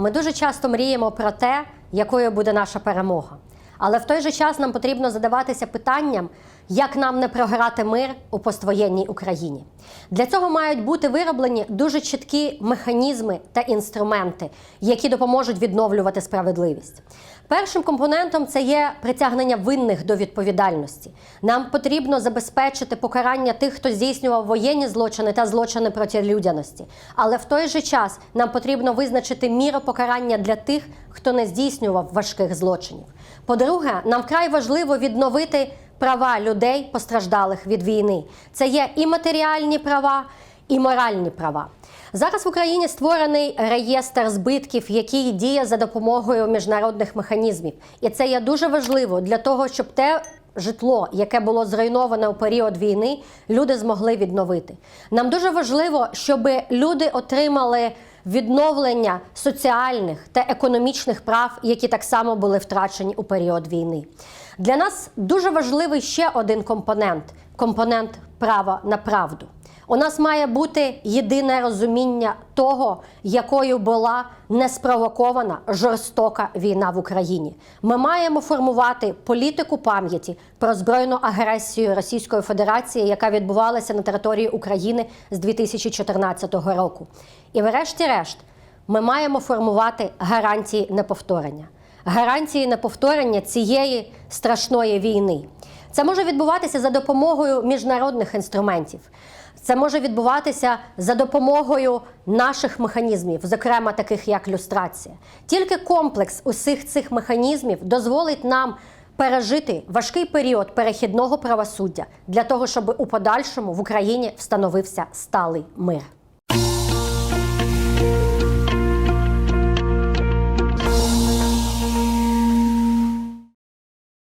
Ми дуже часто мріємо про те, якою буде наша перемога. Але в той же час нам потрібно задаватися питанням, як нам не програти мир у поствоєнній Україні. Для цього мають бути вироблені дуже чіткі механізми та інструменти, які допоможуть відновлювати справедливість. Першим компонентом це є притягнення винних до відповідальності. Нам потрібно забезпечити покарання тих, хто здійснював воєнні злочини та злочини проти людяності. Але в той же час нам потрібно визначити міру покарання для тих, хто не здійснював важких злочинів. По-друге, нам вкрай важливо відновити права людей, постраждалих від війни. Це є і матеріальні права, і моральні права. Зараз в Україні створений реєстр збитків, який діє за допомогою міжнародних механізмів. І це є дуже важливо для того, щоб те житло, яке було зруйноване у період війни, люди змогли відновити. Нам дуже важливо, щоб люди отримали відновлення соціальних та економічних прав, які так само були втрачені у період війни. Для нас дуже важливий ще один компонент компонент права на правду. У нас має бути єдине розуміння того, якою була неспровокована жорстока війна в Україні. Ми маємо формувати політику пам'яті про збройну агресію Російської Федерації, яка відбувалася на території України з 2014 року. І, врешті-решт, ми маємо формувати гарантії неповторення. Гарантії неповторення цієї страшної війни. Це може відбуватися за допомогою міжнародних інструментів. Це може відбуватися за допомогою наших механізмів, зокрема таких як люстрація. Тільки комплекс усіх цих механізмів дозволить нам пережити важкий період перехідного правосуддя для того, щоб у подальшому в Україні встановився сталий мир.